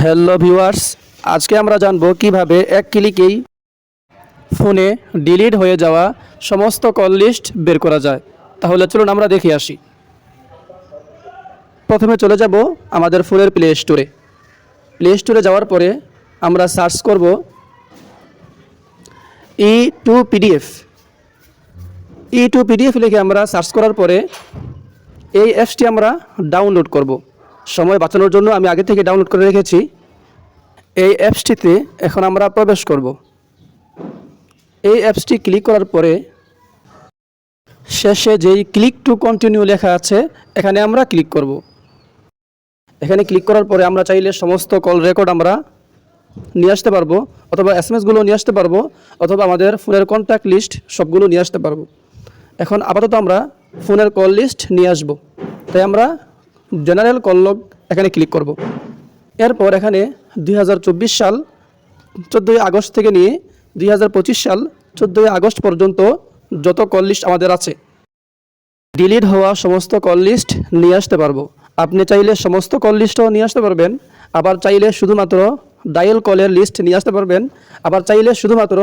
Hello viewers, আজকে আমরা জানব কীভাবে এক ক্লিকেই ফোনে ডিলিট হয়ে যাওয়া সমস্ত কল লিস্ট বের করা যায়। তাহলে চলুন আমরা দেখে আসি। প্রথমে চলে যাব আমাদের ফোনের প্লে স্টোরে। প্লে স্টোরে যাওয়ার পরে আমরা সার্চ করব E to PDF E to PDF লিখে আমরা সার্চ করার পরে এই অ্যাপসটি আমরা ডাউনলোড করব। সময় বাঁচানোর জন্য আমি আগে থেকে ডাউনলোড করে রেখেছি। এই অ্যাপসটিতে এখন আমরা প্রবেশ করব। এই অ্যাপসটি ক্লিক করার পরে শেষে যেই ক্লিক টু কন্টিনিউ লেখা আছে, এখানে আমরা ক্লিক করব। এখানে ক্লিক করার পরে আমরা চাইলে সমস্ত কল রেকর্ড আমরা নিয়ে আসতে পারব, অথবা এস এম এসগুলো নিয়ে আসতে পারব, অথবা আমাদের ফোনের কন্ট্যাক্ট লিস্ট সবগুলো নিয়ে আসতে পারব। এখন আপাতত আমরা ফোনের কল লিস্ট নিয়ে আসব। তাই আমরা জেনারেল কল লগ এখানে ক্লিক করব। এরপর এখানে দুই হাজার চব্বিশ সাল চোদ্দোই আগস্ট থেকে নিয়ে দুই হাজার পঁচিশ সাল চোদ্দোই আগস্ট পর্যন্ত যত কল লিস্ট আমাদের আছে ডিলিট হওয়া সমস্ত কল লিস্ট নিয়ে আসতে পারব। আপনি চাইলে সমস্ত কল লিস্টও নিয়ে আসতে পারবেন, আবার চাইলে শুধুমাত্র ডায়াল কলের লিস্ট নিয়ে আসতে পারবেন, আবার চাইলে শুধুমাত্র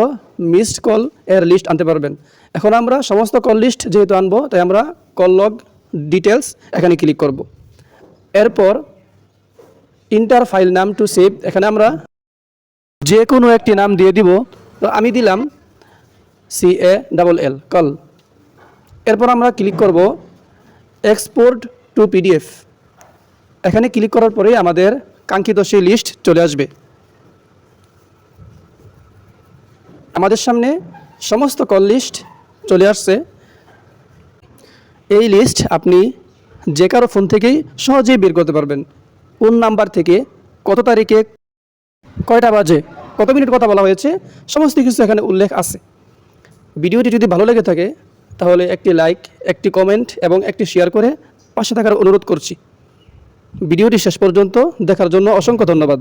মিসড কল এর লিস্ট আনতে পারবেন। এখন আমরা সমস্ত কল লিস্ট যেহেতু আনব, তাই আমরা কল লগ ডিটেলস এখানে ক্লিক করব। এরপর ইন্টার ফাইল নাম টু সেভ এখানে আমরা যে কোনো একটি নাম দিয়ে দিব। তো আমি দিলাম C A double L call এরপর আমরা ক্লিক করব এক্সপোর্ট টু পিডিএফ এখানে ক্লিক করার পরেই আমাদের কাঙ্ক্ষিত সেই লিস্ট চলে আসবে। আমাদের সামনে সমস্ত কল লিস্ট চলে আসছে। এই লিস্ট আপনি যে কারও ফোন থেকেই সহজেই বের করতে পারবেন। কোন নাম্বার থেকে কত তারিখে কয়টা বাজে, কত মিনিট কথা বলা হয়েছে, সমস্ত কিছু এখানে উল্লেখ আছে। ভিডিওটি যদি ভালো লেগে থাকে, তাহলে একটি লাইক, একটি কমেন্ট এবং একটি শেয়ার করে পাশে থাকার অনুরোধ করছি। ভিডিওটি শেষ পর্যন্ত দেখার জন্য অসংখ্য ধন্যবাদ।